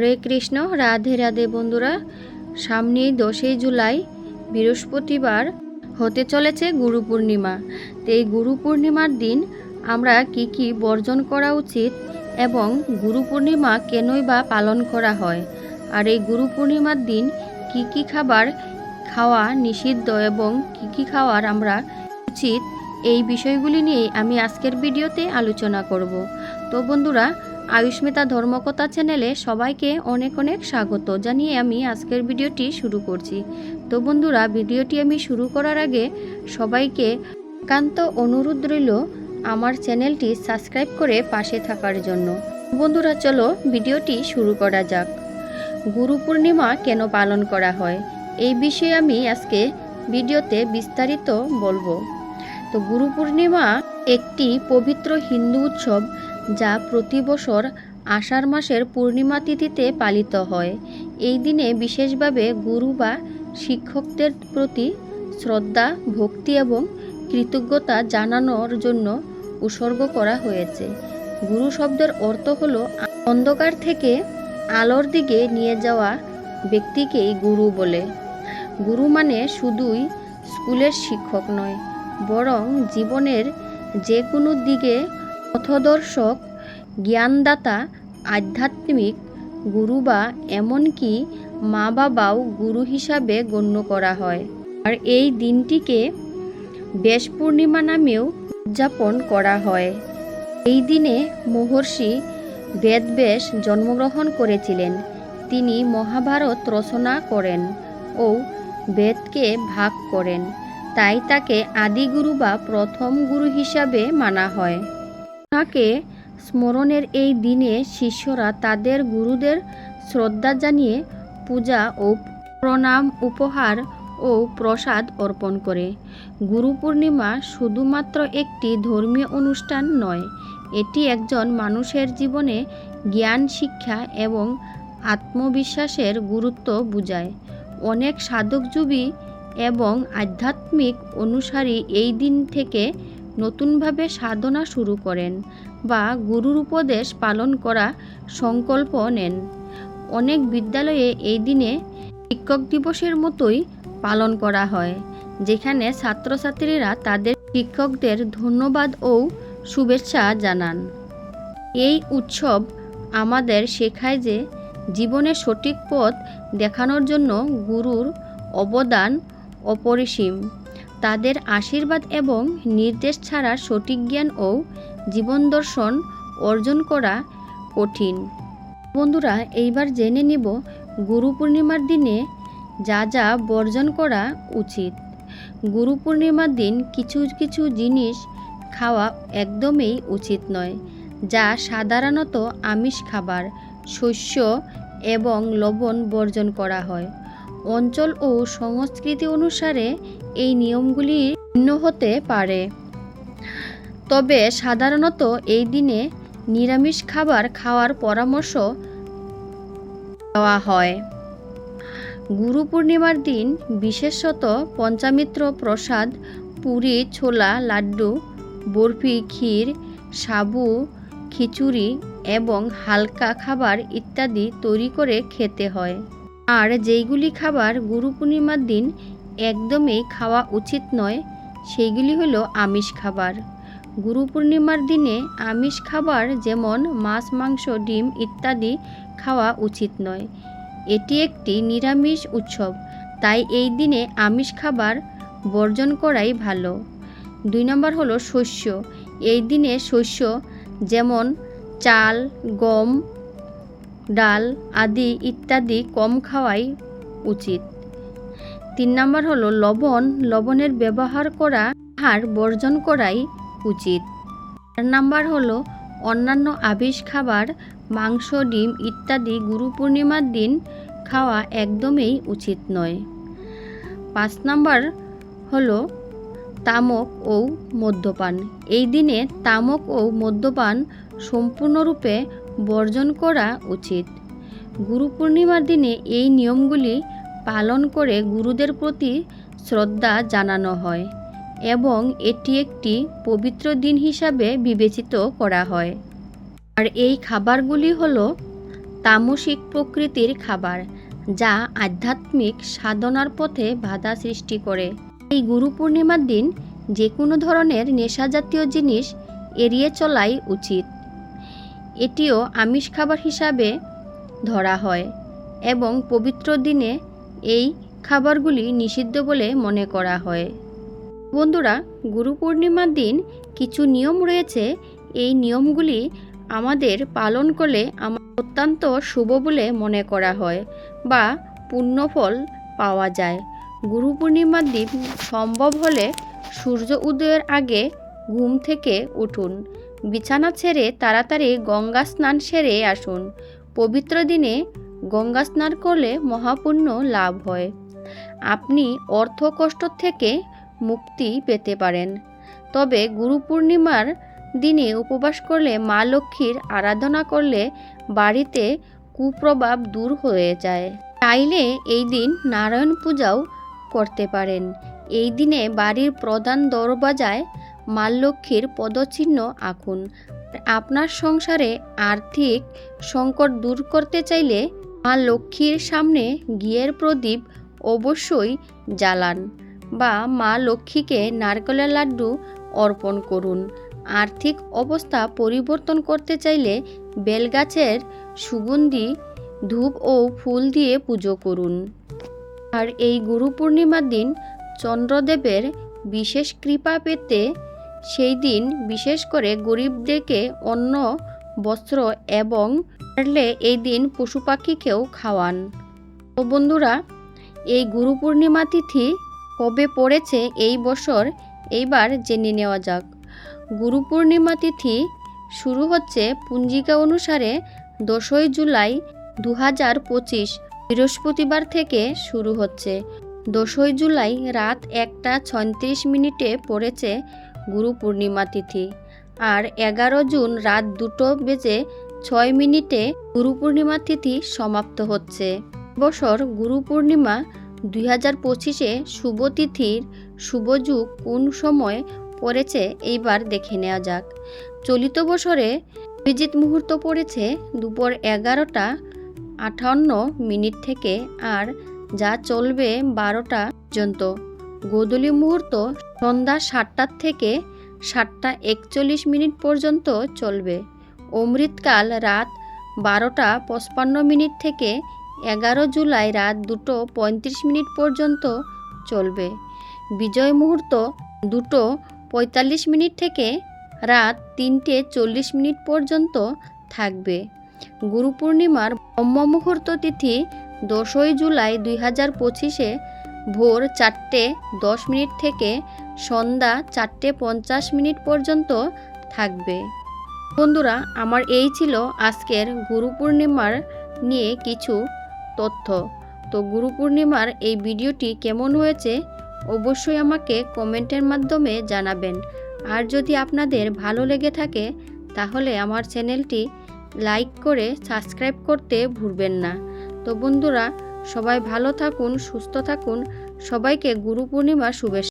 হরে কৃষ্ণ, রাধে রাধে বন্ধুরা। সামনেই দশই জুলাই, বৃহস্পতিবার হতে চলেছে গুরু পূর্ণিমা। তো এই গুরু পূর্ণিমার দিন আমরা কি কি বর্জন করা উচিত এবং গুরু পূর্ণিমা কেনই বা পালন করা হয়? আর এই গুরু পূর্ণিমার দিন কি কি খাবার খাওয়া নিষিদ্ধ এবং কি কি খাওয়ার আমরা উচিত, এই বিষয়গুলি নিয়ে আমি আজকের ভিডিওতে আলোচনা করব। তো বন্ধুরা আয়ুষ্মিতা ধর্মকথা চ্যানেলে সবাইকে অনেক অনেক স্বাগত জানিয়ে আমি আজকের ভিডিওটি শুরু করছি। তো বন্ধুরা, ভিডিওটি আমি শুরু করার আগে সবাইকে একান্ত অনুরোধ রইল আমার চ্যানেলটি সাবস্ক্রাইব করে পাশে থাকার জন্য। বন্ধুরা, চলো ভিডিওটি শুরু করা যাক। গুরু পূর্ণিমা কেন পালন করা হয়? এই বিষয়ে আমি আজকে ভিডিওতে বিস্তারিত বলব। তো গুরু পূর্ণিমা একটি পবিত্র হিন্দু উৎসব যা প্রতি বছর আষাঢ় মাসের পূর্ণিমা তিথিতে পালিত হয়। এই দিনে বিশেষভাবে গুরু বা শিক্ষকদের প্রতি শ্রদ্ধা, ভক্তি এবং কৃতজ্ঞতা জানানোর জন্য উৎসর্গ করা হয়েছে। গুরু শব্দের অর্থ হল অন্ধকার থেকে আলোর দিকে নিয়ে যাওয়া ব্যক্তিকেই গুরু বলে। গুরু মানে শুধুই স্কুলের শিক্ষক নয়, বরং জীবনের যে কোনো দিকে পথদর্শক, জ্ঞানদাতা, আধ্যাত্মিক গুরু বা এমনকি মা বাবাও গুরু হিসাবে গণ্য করা হয়। আর এই দিনটিকে বেশ পূর্ণিমা নামেও উদযাপন করা হয়। এই দিনে মহর্ষি বেদবেশ জন্মগ্রহণ করেছিলেন। তিনি মহাভারত রচনা করেন ও বেদকে ভাগ করেন। তাই তাকে আদিগুরু বা প্রথম গুরু হিসাবে মানা হয়। তাকে স্মরণের এই দিনে শিষ্যরা তাদের গুরুদের শ্রদ্ধা জানিয়ে পূজা ও প্রণাম, উপহার ও প্রসাদ অর্পণ করে। গুরু পূর্ণিমা শুধুমাত্র একটি ধর্মীয় অনুষ্ঠান নয়, এটি একজন মানুষের জীবনে জ্ঞান, শিক্ষা এবং আত্মবিশ্বাসের গুরুত্ব বুঝায়। অনেক সাধকজীবী এবং আধ্যাত্মিক অনুসারী এই দিন থেকে নতুনভাবে সাধনা শুরু করেন বা গুরুর উপদেশ পালন করা সংকল্প নেন। অনেক বিদ্যালয়ে এই দিনে শিক্ষক দিবসের মতোই পালন করা হয়, যেখানে ছাত্রছাত্রীরা তাদের শিক্ষকদের ধন্যবাদ ও শুভেচ্ছা জানান। এই উৎসব আমাদের শেখায় যে জীবনের সঠিক পথ দেখানোর জন্য গুরুর অবদান অপরিসীম। তাদের আশীর্বাদ এবং নির্দেশ ছাড়া সঠিক জ্ঞান ও জীবন দর্শন অর্জন করা কঠিন। বন্ধুরা, এইবার জেনে নিব গুরু পূর্ণিমার দিনে যা যা বর্জন করা উচিত। গুরু পূর্ণিমার দিন কিছু কিছু জিনিস খাওয়া একদমই উচিত নয়, যা সাধারণত আমিষ খাবার, শস্য এবং লবণ বর্জন করা হয়। অঞ্চল ও সংস্কৃতি অনুসারে এই নিয়মগুলি ভিন্ন হতে পারে। তবে সাধারণত এই দিনে নিরামিষ খাবার খাওয়ার পরামর্শ দেওয়া হয়। গুরু পূর্ণিমার দিন বিশেষত পঞ্চামিত্র প্রসাদ, পুরি, ছোলা, লাড্ডু, বরফি, ক্ষীর, সাবু, খিচুড়ি এবং হালকা খাবার ইত্যাদি তৈরি করে খেতে হয়। আর যেইগুলি খাবার গুরু পূর্ণিমার দিন একদমই খাওয়া উচিত নয়, সেইগুলি হলো আমিষ খাবার। গুরু পূর্ণিমার দিনে আমিষ খাবার যেমন মাছ, মাংস, ডিম ইত্যাদি খাওয়া উচিত নয়। এটি একটি নিরামিষ উৎসব, তাই এই দিনে আমিষ খাবার বর্জন করাই ভালো। দুই নম্বর হলো শস্য, এই দিনে শস্য যেমন চাল, গম ডাল, আদি ইত্যাদি কম খাওয়াই উচিত। তিন নম্বর হলো লবণ। লবণের ব্যবহার করা, আহার বর্জন করাই উচিত। চার নাম্বার হলো অন্যান্য আবিষ খাবার, মাংস, ডিম ইত্যাদি গুরু পূর্ণিমার দিন খাওয়া একদমই উচিত নয়। পাঁচ নাম্বার হলো তামক ও মদ্যপান। এই দিনে তামক ও মদ্যপান সম্পূর্ণরূপে বর্জন করা উচিত। গুরু পূর্ণিমার দিনে এই নিয়মগুলি পালন করে গুরুদের প্রতি শ্রদ্ধা জানানো হয় এবং এটি একটি পবিত্র দিন হিসাবে বিবেচিত করা হয়। আর এই খাবারগুলি হল তামসিক প্রকৃতির খাবার, যা আধ্যাত্মিক সাধনার পথে বাধা সৃষ্টি করে। এই গুরু পূর্ণিমার দিন যে কোনো ধরনের নেশাজাতীয় জিনিস এড়িয়ে চলাই উচিত। এটিও আমিষ খাবার হিসাবে ধরা হয় এবং পবিত্র দিনে এই খাবারগুলি নিষিদ্ধ বলে মনে করা হয়। বন্ধুরা, গুরু পূর্ণিমার দিন কিছু নিয়ম রয়েছে। এই নিয়মগুলি আমাদের পালন করলে আমার অত্যন্ত শুভ বলে মনে করা হয় বা পুণ্যফল পাওয়া যায়। গুরু পূর্ণিমার দিন সম্ভব হলে সূর্য উদয়ের আগে ঘুম থেকে উঠুন। বিছানা ছেড়ে তাড়াতাড়ি গঙ্গা স্নান সেরে আসুন। পবিত্র দিনে গঙ্গা স্নান করলে মহাপুণ্য লাভ হয়। আপনি অর্থ কষ্ট থেকে মুক্তি পেতে পারেন। তবে গুরু পূর্ণিমার দিনে উপবাস করলে মা লক্ষ্মীর আরাধনা করলে বাড়িতে কুপ্রভাব দূর হয়ে যায়। চাইলে এই দিন নারায়ণ পূজাও করতে পারেন। এই দিনে বাড়ির প্রধান দরবাজায় মা লক্ষ্মীর পদচিহ্ন আঁকুন। আপনার সংসারে আর্থিক সংকট দূর করতে চাইলে মা লক্ষ্মীর সামনে ঘিয়ের প্রদীপ অবশ্যই জ্বালান বা মা লক্ষ্মীকে নারকেলের লাড্ডু অর্পণ করুন। আর্থিক অবস্থা পরিবর্তন করতে চাইলে বেলগাছের সুগন্ধি, ধূপ ও ফুল দিয়ে পুজো করুন। আর এই গুরু পূর্ণিমার দিন চন্দ্রদেবের বিশেষ কৃপা পেতে সেই দিন বিশেষ করে গরিবদেরকে অন্ন, বস্ত্র এবং পারলে এই দিন পশু পাখিকেও খাওয়ান। তো বন্ধুরা, এই গুরু পূর্ণিমা তিথি কবে পড়েছে এই বছর এইবার জেনে নেওয়া যাক। গুরু পূর্ণিমা তিথি শুরু হচ্ছে পঞ্জিকা অনুসারে দশই জুলাই দু হাজার পঁচিশ, বৃহস্পতিবার থেকে শুরু হচ্ছে। দশই জুলাই রাত একটা ছয়ত্রিশ মিনিটে পড়েছে গুরু পূর্ণিমা তিথি। আর এগারো জুন রাত দুটো বেজে ছয় মিনিটে গুরু পূর্ণিমা তিথি সমাপ্ত হচ্ছে। বছর গুরু পূর্ণিমা দুই হাজার পঁচিশে শুভ তিথির শুভযুগ কোন সময় পড়েছে এইবার দেখে নেওয়া যাক। চলিত বছরে অভিজিৎ মুহূর্ত পড়েছে দুপুর এগারোটা আটান্ন মিনিট থেকে আর যা চলবে বারোটা পর্যন্ত। গোধূলি মুহূর্ত সন্ধ্যা সাতটার থেকে সাতটা একচল্লিশ মিনিট পর্যন্ত চলবে। অমৃতকাল রাত বারোটা পঁচপান্ন মিনিট থেকে এগারো জুলাই রাত দুটো পঁয়ত্রিশ মিনিট পর্যন্ত চলবে। বিজয় মুহূর্ত দুটো পঁয়তাল্লিশ মিনিট থেকে রাত তিনটে চল্লিশ মিনিট পর্যন্ত থাকবে। গুরু পূর্ণিমার ব্রহ্ম মুহূর্ত তিথি দশই জুলাই দুই হাজার পঁচিশে ভোর চারটে দশ মিনিট থেকে সন্ধ্যা চারটে পঞ্চাশ মিনিট পর্যন্ত থাকবে। বন্ধুরা, আমার এই ছিল আজকের গুরু পূর্ণিমার নিয়ে কিছু তথ্য। তো গুরু পূর্ণিমার এই ভিডিওটি কেমন হয়েছে অবশ্যই আমাকে কমেন্টের মাধ্যমে জানাবেন। আর যদি আপনাদের ভালো লেগে থাকে, তাহলে আমার চ্যানেলটি লাইক করে সাবস্ক্রাইব করতে ভুলবেন না। তো বন্ধুরা সবাই ভালো থাকুন সুস্থ থাকুন। সবাইকে গুরু পূর্ণিমার শুভেচ্ছা।